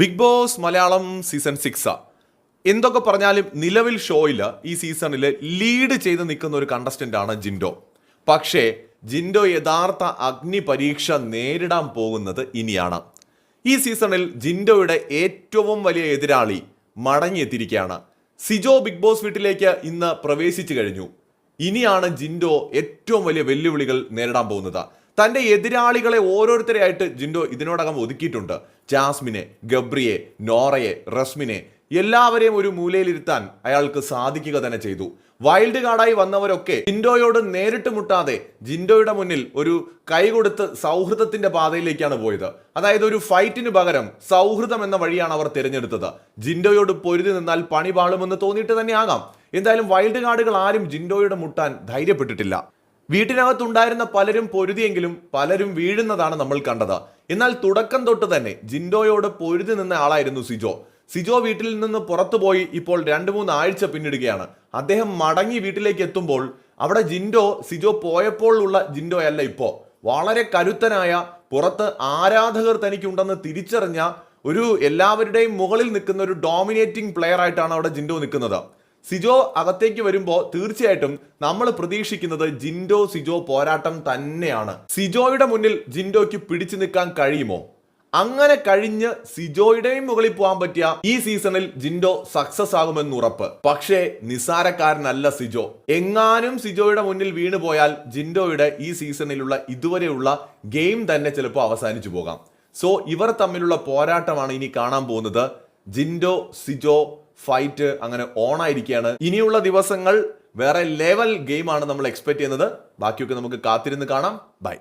Bigg Boss Malayalam season six. എന്തൊക്കെ പറഞ്ഞാലും നിലവിൽ ഷോയിൽ ഈ സീസണിൽ ലീഡ് ചെയ്ത് നിൽക്കുന്ന ഒരു കണ്ടസ്റ്റന്റ് ആണ് ജിൻഡോ. പക്ഷേ ജിൻഡോ യഥാർത്ഥ അഗ്നി പരീക്ഷ നേരിടാൻ പോകുന്നത് ഇനിയാണ്. ഈ സീസണിൽ ജിൻഡോയുടെ ഏറ്റവും വലിയ എതിരാളി മടങ്ങിയെത്തിയിരിക്കുകയാണ്. സിജോ ബിഗ് ബോസ് വീട്ടിലേക്ക് ഇന്ന് പ്രവേശിച്ചു കഴിഞ്ഞു. ഇനിയാണ് ജിൻഡോ ഏറ്റവും വലിയ വെല്ലുവിളികൾ നേരിടാൻ പോകുന്നത്. തന്റെ എതിരാളികളെ ഓരോരുത്തരെയായിട്ട് ജിൻഡോ ഇതിനോടകം ഒതുക്കിയിട്ടുണ്ട്. ജാസ്മിനെ ഗബ്രിയെ നോറയെ റസ്മിനെ എല്ലാവരെയും ഒരു മൂലയിലിരുത്താൻ അയാൾക്ക് സാധിക്കുക തന്നെ ചെയ്തു. വൈൽഡ് കാർഡായി വന്നവരൊക്കെ ജിൻഡോയോട് നേരിട്ട് മുട്ടാതെ ജിൻഡോയുടെ മുന്നിൽ ഒരു കൈ കൊടുത്ത് സൗഹൃദത്തിന്റെ പാതയിലേക്കാണ് പോയത്. അതായത് ഒരു ഫൈറ്റിന് പകരം സൗഹൃദം എന്ന വഴിയാണ് അവർ തിരഞ്ഞെടുത്തത്. ജിൻഡോയോട് പൊരുതി നിന്നാൽ പണി പാളുമെന്ന് തോന്നിയിട്ട് തന്നെ ആകാം എന്തായാലും വൈൽഡ് കാർഡുകൾ ആരും ജിൻഡോയുടെ മുട്ടാൻ ധൈര്യപ്പെട്ടിട്ടില്ല. വീട്ടിനകത്തുണ്ടായിരുന്ന പലരും പൊരുതിയെങ്കിലും പലരും വീഴുന്നതാണ് നമ്മൾ കണ്ടത്. എന്നാൽ തുടക്കം തൊട്ട് തന്നെ ജിൻഡോയോട് പൊരുതി നിന്ന ആളായിരുന്നു സിജോ. സിജോ വീട്ടിൽ നിന്ന് പുറത്തുപോയി ഇപ്പോൾ രണ്ട് മൂന്ന് ആഴ്ച പിന്നിടുകയാണ്. അദ്ദേഹം മടങ്ങി വീട്ടിലേക്ക് എത്തുമ്പോൾ അവിടെ ജിൻഡോ സിജോ പോയപ്പോൾ ഉള്ള ജിൻഡോ അല്ല ഇപ്പോ. വളരെ കരുത്തനായ പുറത്ത് ആരാധകർ തനിക്കുണ്ടെന്ന് തിരിച്ചറിഞ്ഞ ഒരു എല്ലാവരുടെയും മുകളിൽ നിൽക്കുന്ന ഒരു ഡോമിനേറ്റിംഗ് പ്ലെയർ ആയിട്ടാണ് അവിടെ ജിൻഡോ നിൽക്കുന്നത്. സിജോ അകത്തേക്ക് വരുമ്പോൾ തീർച്ചയായിട്ടും നമ്മൾ പ്രതീക്ഷിക്കുന്നത് ജിൻഡോ സിജോ പോരാട്ടം തന്നെയാണ്. സിജോയുടെ മുന്നിൽ ജിൻഡോയ്ക്ക് പിടിച്ചു നിൽക്കാൻ കഴിയുമോ? അങ്ങനെ കഴിഞ്ഞ് സിജോയുടെയും മുകളിൽ പോകാൻ പറ്റിയ ഈ സീസണിൽ ജിൻഡോ സക്സസ് ആകുമെന്ന് ഉറപ്പ്. പക്ഷേ നിസാരക്കാരനല്ല സിജോ. എങ്ങാനും സിജോയുടെ മുന്നിൽ വീണു പോയാൽ ജിൻഡോയുടെ ഈ സീസണിലുള്ള ഇതുവരെയുള്ള ഗെയിം തന്നെ ചിലപ്പോൾ അവസാനിച്ചു പോകാം. സോ ഇവർ തമ്മിലുള്ള പോരാട്ടമാണ് ഇനി കാണാൻ പോകുന്നത്. ജിൻഡോ സിജോ ഫൈറ്റ് അങ്ങനെ ഓൺ ആയിരിക്കുകയാണ്. ഇനിയുള്ള ദിവസങ്ങൾ വേറെ ലെവൽ ഗെയിമാണ് നമ്മൾ എക്സ്പെക്ട് ചെയ്യുന്നത്. ബാക്കിയൊക്കെ നമുക്ക് കാത്തിരുന്ന് കാണാം. ബൈ